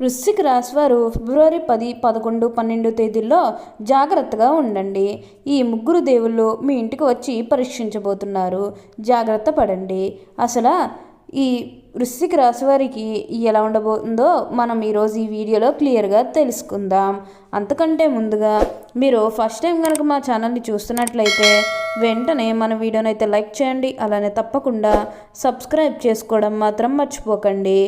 వృశ్చిక రాశి వారు ఫిబ్రవరి పది పదకొండు పన్నెండు తేదీల్లో జాగ్రత్తగా ఉండండి. ఈ ముగ్గురు దేవుళ్ళు మీ ఇంటికి వచ్చి పరీక్షించబోతున్నారు. జాగ్రత్త పడండి. అసలు ఈ వృశ్చిక రాశి వారికి ఎలా ఉండబోతుందో మనం ఈరోజు ఈ వీడియోలో క్లియర్గా తెలుసుకుందాం. అంతకంటే ముందుగా మీరు ఫస్ట్ టైం కనుక మా ఛానల్ని చూస్తున్నట్లయితే వెంటనే మన వీడియోనైతే అయితే లైక్ చేయండి. అలానే తప్పకుండా సబ్స్క్రైబ్ చేసుకోవడం మాత్రం మర్చిపోకండి.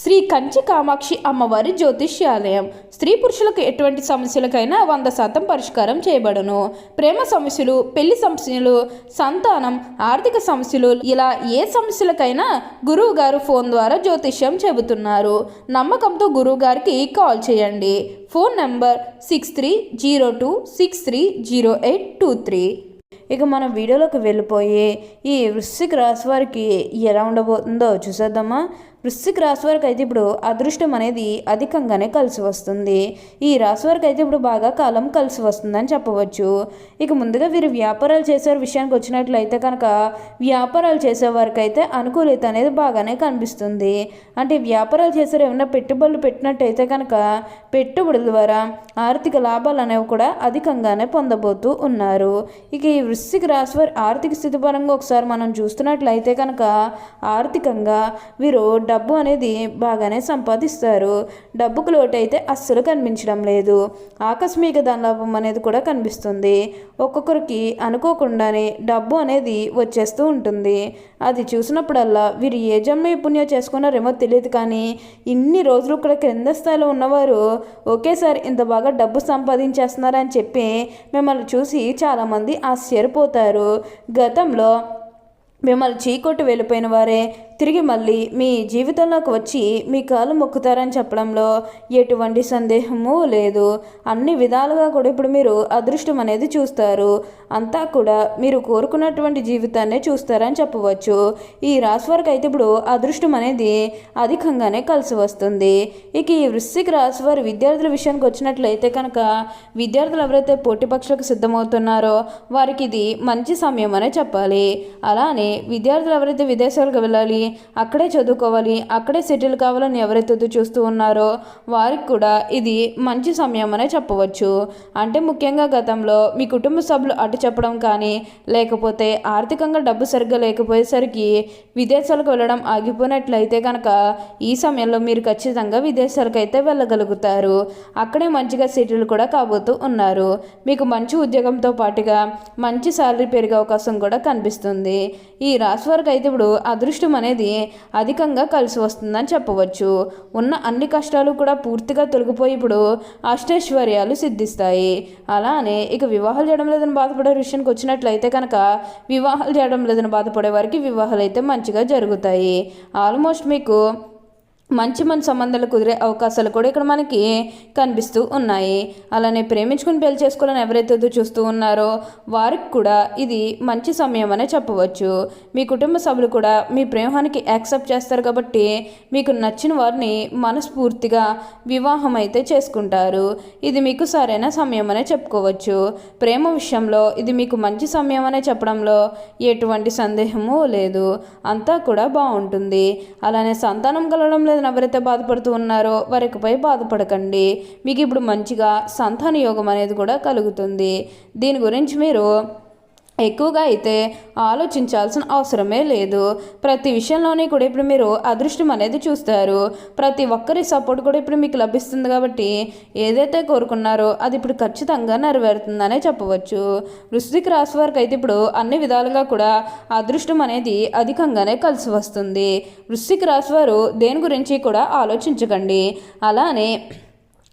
శ్రీ కంచి కామాక్షి అమ్మవారి జ్యోతిష్యాలయం. స్త్రీ పురుషులకు ఎటువంటి సమస్యలకైనా వంద శాతం పరిష్కారం చేయబడును. ప్రేమ సమస్యలు పెళ్ళి సమస్యలు సంతానం ఆర్థిక సమస్యలు ఇలా ఏ సమస్యలకైనా గురువు గారు ఫోన్ ద్వారా జ్యోతిష్యం చెబుతున్నారు. నమ్మకంతో గురువు గారికి కాల్ చేయండి. Phone number six three zero two six three zero eight two three. ఇక మనం వీడియోలోకి వెళ్ళిపోయి ఈ వృశ్చిక రాశి వారికి ఎలా ఉండబోతుందో చూసేద్దామా? వృశ్చిక రాశి వారికి అయితే ఇప్పుడు అదృష్టం అనేది అధికంగానే కలిసి వస్తుంది. ఈ రాశి వారికి అయితే ఇప్పుడు బాగా కాలం కలిసి వస్తుందని చెప్పవచ్చు. ఇక ముందుగా వీరు వ్యాపారాలు చేసే విషయానికి వచ్చినట్లయితే కనుక వ్యాపారాలు చేసే వారికి అయితే అనుకూలత అనేది బాగానే కనిపిస్తుంది. అంటే వ్యాపారాలు చేసే ఏమైనా పెట్టుబడులు పెట్టినట్టయితే కనుక పెట్టుబడుల ద్వారా ఆర్థిక లాభాలు అనేవి కూడా అధికంగానే పొందబోతూ ఉన్నారు. ఇక ఈ వృశ్చిక రాశి వారి ఆర్థిక స్థితి పరంగా ఒకసారి మనం చూస్తున్నట్లయితే కనుక ఆర్థికంగా వీరు డబ్బు అనేది బాగానే సంపాదిస్తారు. డబ్బుకు లోటు అయితే అస్సలు కనిపించడం లేదు. ఆకస్మిక ధనలాభం అనేది కూడా కనిపిస్తుంది. ఒక్కొక్కరికి అనుకోకుండానే డబ్బు అనేది వచ్చేస్తూ ఉంటుంది. అది చూసినప్పుడల్లా వీరు ఏ జన్మ పుణ్యం చేసుకున్నారేమో తెలియదు కానీ ఇన్ని రోజులు ఇక్కడ క్రింద స్థాయిలో ఉన్నవారు ఒకేసారి ఇంత బాగా డబ్బు సంపాదించేస్తున్నారని చెప్పి మిమ్మల్ని చూసి చాలామంది ఆశ్చర్యపోతారు. గతంలో మిమ్మల్ని చీకొట్టు వెళ్ళిపోయిన వారే తిరిగి మళ్ళీ మీ జీవితంలోకి వచ్చి మీ కాలు మొక్కుతారని చెప్పడంలో ఎటువంటి సందేహము లేదు. అన్ని విధాలుగా కూడా ఇప్పుడు మీరు అదృష్టం అనేది చూస్తారు. అంతా కూడా మీరు కోరుకున్నటువంటి జీవితాన్నే చూస్తారని చెప్పవచ్చు. ఈ రాశి వారికి అయితే ఇప్పుడు అదృష్టం అనేది అధికంగానే కలిసి వస్తుంది. ఇక ఈ వృశ్చిక రాశి వారి విద్యార్థుల విషయానికి వచ్చినట్లయితే కనుక విద్యార్థులు ఎవరైతే పోటీ పక్షులకు సిద్ధమవుతున్నారో వారికి ఇది మంచి సమయం అనే చెప్పాలి. అలానే విద్యార్థులు ఎవరైతే విదేశాలకు వెళ్ళాలి అక్కడే చదువుకోవాలి అక్కడే సెటిల్ కావాలని ఎవరైతే చూస్తూ ఉన్నారో వారికి కూడా ఇది మంచి సమయం అనే చెప్పవచ్చు. అంటే ముఖ్యంగా గతంలో మీ కుటుంబ సభ్యులు అటు చెప్పడం కానీ లేకపోతే ఆర్థికంగా డబ్బు సరిగ్గా లేకపోయేసరికి విదేశాలకు వెళ్ళడం ఆగిపోయినట్లయితే కనుక ఈ సమయంలో మీరు ఖచ్చితంగా విదేశాలకు అయితే వెళ్ళగలుగుతారు. అక్కడే మంచిగా సెటిల్ కూడా కాబోతూ ఉన్నారు. మీకు మంచి ఉద్యోగంతో పాటుగా మంచి శాలరీ పెరిగే అవకాశం కూడా కనిపిస్తుంది. ఈ రాశి వారికి అయితే ఇప్పుడు అదృష్టం అనేది అధికంగా కలిసి వస్తుందని చెప్పవచ్చు. ఉన్న అన్ని కష్టాలు కూడా పూర్తిగా తొలగిపోయి ఇప్పుడు అష్టైశ్వర్యాలు సిద్ధిస్తాయి. అలానే ఇక వివాహాలు చేయడం లేదని బాధపడే విషయానికి వచ్చినట్లయితే కనుక వివాహాలు చేయడం లేదని బాధపడే వారికి వివాహాలు అయితే మంచిగా జరుగుతాయి. ఆల్మోస్ట్ మీకు మంచి మంచి సంబంధాలు కుదిరే అవకాశాలు కూడా ఇక్కడ మనకి కనిపిస్తూ ఉన్నాయి. అలానే ప్రేమించుకుని పెళ్ళి చేసుకోవాలని ఎవరైతే చూస్తూ ఉన్నారో వారికి కూడా ఇది మంచి సమయం అనే చెప్పవచ్చు. మీ కుటుంబ సభ్యులు కూడా మీ ప్రేమానికి యాక్సెప్ట్ చేస్తారు కాబట్టి మీకు నచ్చిన వారిని మనస్ఫూర్తిగా వివాహం అయితే చేసుకుంటారు. ఇది మీకు సరైన సమయం అనే చెప్పుకోవచ్చు. ప్రేమ విషయంలో ఇది మీకు మంచి సమయం అనే చెప్పడంలో ఎటువంటి సందేహము లేదు. అంతా కూడా బాగుంటుంది. అలానే సంతానం కలగడం లేదు ఎవరైతే బాధపడుతూ ఉన్నారో వారికిపై బాధపడకండి. మీకు ఇప్పుడు మంచిగా సంతాన యోగం అనేది కూడా కలుగుతుంది. దీని గురించి మీరు ఎక్కువగా అయితే ఆలోచించాల్సిన అవసరమే లేదు. ప్రతి విషయంలోనే కూడా ఇప్పుడు మీరు అదృష్టం అనేది చూస్తారు. ప్రతి ఒక్కరి సపోర్ట్ కూడా ఇప్పుడు మీకు లభిస్తుంది కాబట్టి ఏదైతే కోరుకున్నారో అది ఇప్పుడు ఖచ్చితంగా నెరవేరుతుందనే చెప్పవచ్చు. వృశ్చిక రాశి వారికి అయితే ఇప్పుడు అన్ని విధాలుగా కూడా అదృష్టం అనేది అధికంగానే కలిసి వస్తుంది. వృశ్చిక రాశి వారు దేని గురించి కూడా ఆలోచించకండి. అలానే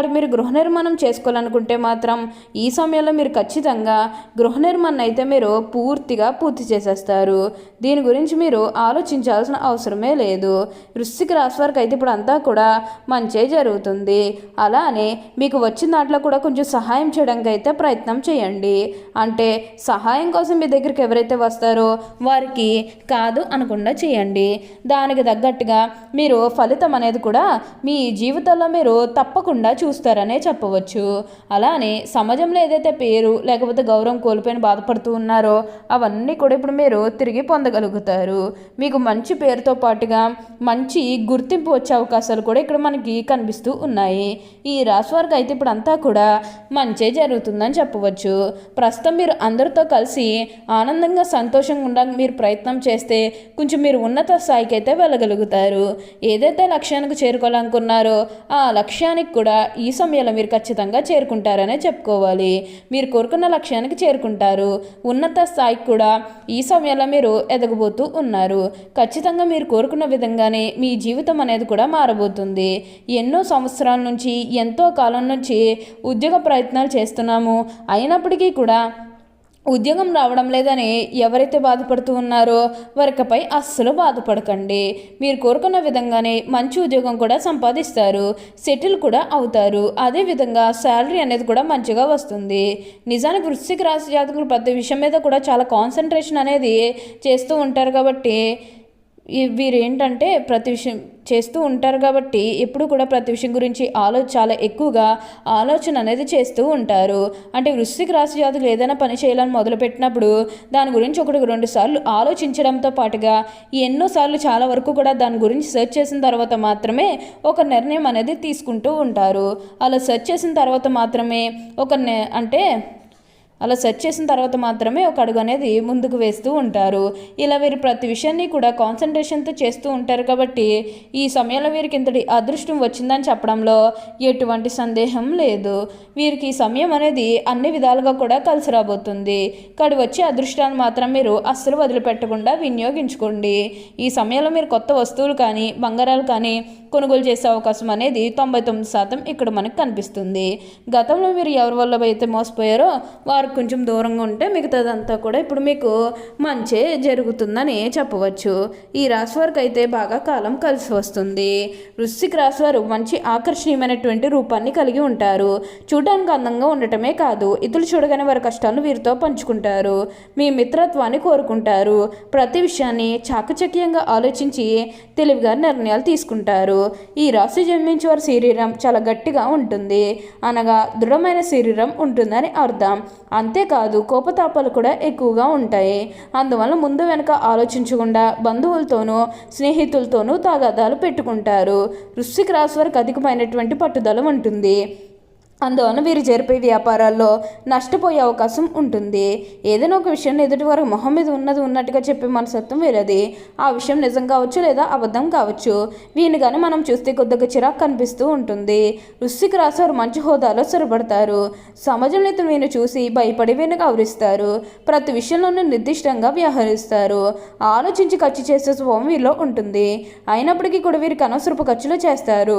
కాబట్టి మీరు గృహ నిర్మాణం చేసుకోవాలనుకుంటే మాత్రం ఈ సమయంలో మీరు ఖచ్చితంగా గృహ నిర్మాణం అయితే మీరు పూర్తిగా పూర్తి చేసేస్తారు. దీని గురించి మీరు ఆలోచించాల్సిన అవసరమే లేదు. వృశ్చిక రాశి వారికి అయితే ఇప్పుడు అంతా కూడా మంచే జరుగుతుంది. అలానే మీకు వచ్చిన దాంట్లో కూడా కొంచెం సహాయం చేయడానికి అయితే ప్రయత్నం చేయండి. అంటే సహాయం కోసం మీ దగ్గరికి ఎవరైతే వస్తారో వారికి కాదు అనకుండా చేయండి. దానికి తగ్గట్టుగా మీరు ఫలితం అనేది కూడా మీ జీవితంలో మీరు తప్పకుండా చూ చూస్తారనే చెప్పవచ్చు. అలానే సమాజంలో ఏదైతే పేరు లేకపోతే గౌరవం కోల్పోయిన బాధపడుతూ ఉన్నారో అవన్నీ కూడా ఇప్పుడు మీరు తిరిగి పొందగలుగుతారు. మీకు మంచి పేరుతో పాటుగా మంచి గుర్తింపు వచ్చే అవకాశాలు కూడా ఇక్కడ మనకి కనిపిస్తూ ఉన్నాయి. ఈ రాశి వారికి అయితే ఇప్పుడు అంతా కూడా మంచే జరుగుతుందని చెప్పవచ్చు. ప్రస్తుతం మీరు అందరితో కలిసి ఆనందంగా సంతోషంగా ఉండడానికి మీరు ప్రయత్నం చేస్తే కొంచెం మీరు ఉన్నత స్థాయికి అయితే వెళ్ళగలుగుతారు. ఏదైతే లక్ష్యానికి చేరుకోవాలనుకున్నారో ఆ లక్ష్యానికి కూడా ఈ సమయంలో మీరు ఖచ్చితంగా చేరుకుంటారనే చెప్పుకోవాలి. మీరు కోరుకున్న లక్ష్యానికి చేరుకుంటారు. ఉన్నత స్థాయికి కూడా ఈ సమయంలో మీరు ఎదగబోతూ ఉన్నారు. ఖచ్చితంగా మీరు కోరుకున్న విధంగానే మీ జీవితం అనేది కూడా మారబోతుంది. ఎన్నో సంవత్సరాల నుంచి ఎంతో కాలం నుంచి ఉద్యోగ ప్రయత్నాలు చేస్తున్నాము. అయినప్పటికీ కూడా ఉద్యోగం రావడం లేదని ఎవరైతే బాధపడుతూ ఉన్నారో వారికపై అస్సలు బాధపడకండి. మీరు కోరుకున్న విధంగానే మంచి ఉద్యోగం కూడా సంపాదిస్తారు. సెటిల్ కూడా అవుతారు. అదేవిధంగా శాలరీ అనేది కూడా మంచిగా వస్తుంది. నిజానికి వృశ్చిక రాశి జాతకులు ప్రతి విషయం మీద కూడా చాలా కాన్సన్ట్రేషన్ అనేది చేస్తూ ఉంటారు కాబట్టి వీరు ఏంటంటే ప్రతి విషయం చేస్తూ ఉంటారు కాబట్టి ఎప్పుడు కూడా ప్రతి విషయం గురించి ఆలో చాలా ఎక్కువగా ఆలోచన అనేది చేస్తూ ఉంటారు. అంటే వృశ్చిక రాశి జాతులు ఏదైనా పని చేయాలని మొదలుపెట్టినప్పుడు దాని గురించి ఒకటి రెండు సార్లు ఆలోచించడంతో పాటుగా ఎన్నోసార్లు చాలా వరకు కూడా దాని గురించి సెర్చ్ చేసిన తర్వాత మాత్రమే ఒక నిర్ణయం అనేది తీసుకుంటూ ఉంటారు. అలా సెర్చ్ చేసిన తర్వాత మాత్రమే ఒక అంటే అలా సెర్చ్ చేసిన తర్వాత మాత్రమే ఒక అడుగు అనేది ముందుకు వేస్తూ ఉంటారు. ఇలా వీరు ప్రతి విషయాన్ని కూడా కాన్సన్ట్రేషన్తో చేస్తూ ఉంటారు కాబట్టి ఈ సమయంలో వీరికి ఇంతటి అదృష్టం వచ్చిందని చెప్పడంలో ఎటువంటి సందేహం లేదు. వీరికి ఈ సమయం అనేది అన్ని విధాలుగా కూడా కలిసి రాబోతుంది. కడి వచ్చే అదృష్టాన్ని మాత్రం మీరు అస్సలు వదిలిపెట్టకుండా వినియోగించుకోండి. ఈ సమయంలో మీరు కొత్త వస్తువులు కానీ బంగారాలు కానీ కొనుగోలు చేసే అవకాశం అనేది తొంభై తొమ్మిది శాతం ఇక్కడ మనకు కనిపిస్తుంది. గతంలో మీరు ఎవరి వల్ల అయితే మోసపోయారో వారు కొంచెం దూరంగా ఉంటే మిగతాదంతా కూడా ఇప్పుడు మీకు మంచే జరుగుతుందని చెప్పవచ్చు. ఈ రాశి వారికి అయితే బాగా కాలం కలిసి వస్తుంది. వృశ్చిక రాశి వారు మంచి ఆకర్షణీయమైనటువంటి రూపాన్ని కలిగి ఉంటారు. చూడడానికి అందంగా ఉండటమే కాదు ఇతరులు చూడగానే వారి కష్టాలను వీరితో పంచుకుంటారు. మీ మిత్రత్వాన్ని కోరుకుంటారు. ప్రతి విషయాన్ని చాకచక్యంగా ఆలోచించి తెలివిగా నిర్ణయాలు తీసుకుంటారు. ఈ రాశి జన్మించే వారి శరీరం చాలా గట్టిగా ఉంటుంది. అనగా దృఢమైన శరీరం ఉంటుందని అర్థం. అంతేకాదు కోపతాపాలు కూడా ఎక్కువగా ఉంటాయి. అందువల్ల ముందు వెనక ఆలోచించకుండా బంధువులతోనూ స్నేహితులతోనూ తాగాదాలు పెట్టుకుంటారు. వృశ్చిక రాశి వారికి అధికమైనటువంటి పట్టుదల ఉంటుంది. అందువలన వీరు జరిపే వ్యాపారాల్లో నష్టపోయే అవకాశం ఉంటుంది. ఏదైనా ఒక విషయం ఎదుటి వారు మొహం మీద ఉన్నది ఉన్నట్టుగా చెప్పే మనసత్వం వేరేది. ఆ విషయం నిజం కావచ్చు లేదా అబద్ధం కావచ్చు. వీని కానీ మనం చూస్తే కొద్దిగా చిరాకు కనిపిస్తూ ఉంటుంది. వృశ్చిక రాసేవారు మంచి హోదాలో స్థిరపడతారు. సమాజంలో ఇతను వీని చూసి భయపడి వీని గౌరవిస్తారు. ప్రతి విషయంలోనూ నిర్దిష్టంగా వ్యవహరిస్తారు. ఆలోచించి ఖర్చు చేసే స్వభావం వీరిలో ఉంటుంది. అయినప్పటికీ కూడా వీరికి అనవసరపు ఖర్చులు చేస్తారు.